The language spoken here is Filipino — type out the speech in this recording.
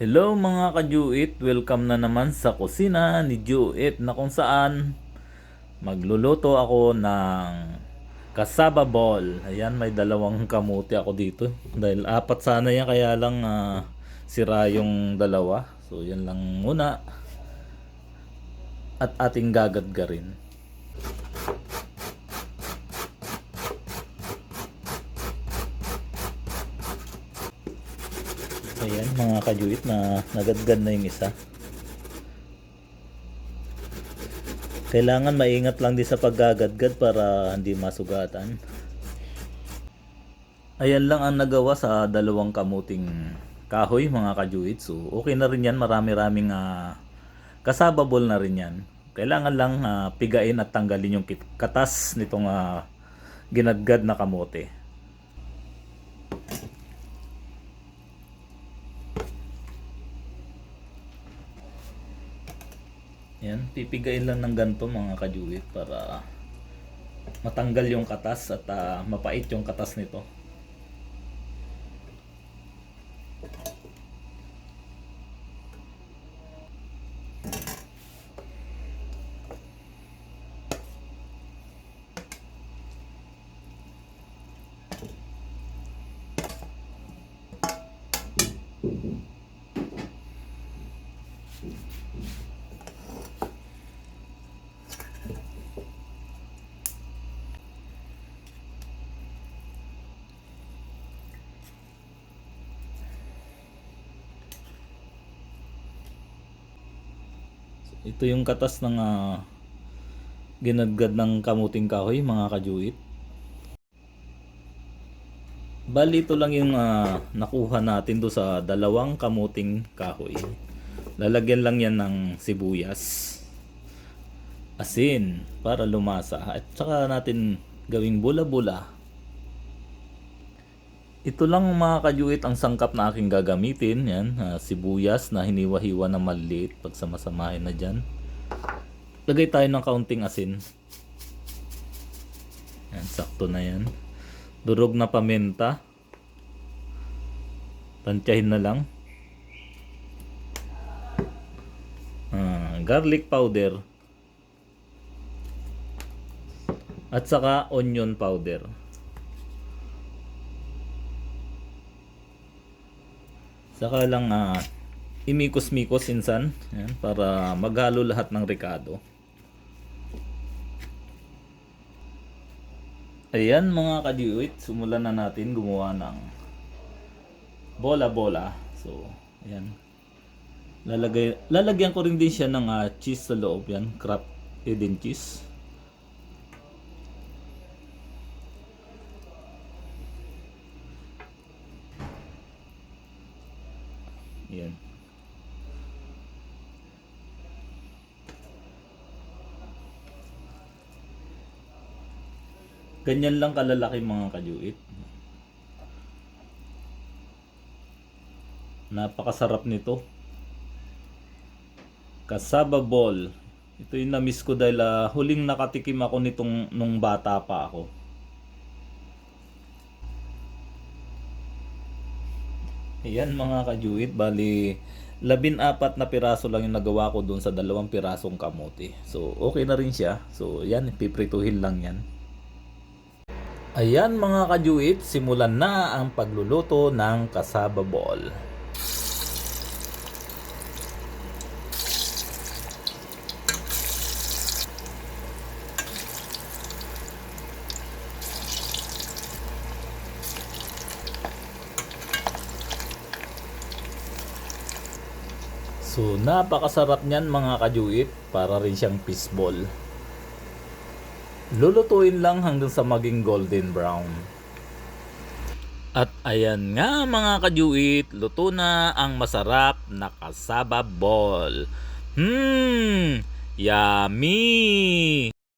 Hello mga ka-Juit, welcome na naman sa kusina ni Juit na kung saan magluluto ako ng kasaba ball. Ayan, may dalawang kamuti ako dito. Dahil apat sana yan, kaya lang ah, sira yung dalawa. So yan lang muna. At ating gagadgarin. Ayan mga kajuit na nagadgan na yung isa. Kailangan maingat lang din sa paggagadgad para hindi masugatan. Ayan lang ang nagawa sa dalawang kamuting kahoy mga kajuit. So okay na rin yan. Marami-raming ah, kasabable na rin yan. Kailangan lang ah, pigain at tanggalin yung katas nitong ah, ginadgad na kamote. Yan, pipigain lang ng ganito mga kajuit para matanggal yung katas at ah, mapait yung katas nito. Ito yung katas ng ah, ginadgad ng kamuting kahoy mga kajuit. Bali ito lang yung ah, nakuha natin do sa dalawang kamuting kahoy. Lalagyan lang yan ng sibuyas. Asin para lumasa. At saka natin gawing bula-bula. Ito lang mga kajuit ang sangkap na aking gagamitin. Yan, ah, sibuyas na hiniwa-hiwa na maliit pag samasamahin na dyan. Lagay tayo ng kaunting asin. Yan, sakto na yan. Durog na paminta. Tansyahin na lang. Ah, garlic powder. At saka onion powder. Saka lang ah, imikos-mikos insan yan, para maghalo lahat ng rekado. Ayan mga kadiwit, sumulan na natin gumawa ng bola-bola. So, ayan. Lalagay, lalagyan ko rin din siya ng ah, cheese sa loob yan, crab Eden cheese. Yan. Ganyan lang kalalaki mga kajuit. Napakasarap nito. Kasaba ball. Ito yung na-miss ko dahil ah, huling nakatikim ako nitong nung bata pa ako. Ayan mga kajuit, bali labin apat na piraso lang yung nagawa ko doon sa dalawang pirasong kamote. So okay na rin siya. So yan, piprituhin lang yan. Ayan mga kajuit, simulan na ang pagluluto ng kasaba ball. So napakasarap niyan mga kajuit, para rin siyang fishball. Lulutuin lang hanggang sa maging golden brown. At ayan nga mga kajuit, luto na ang masarap na kasaba ball. Hmm, yummy!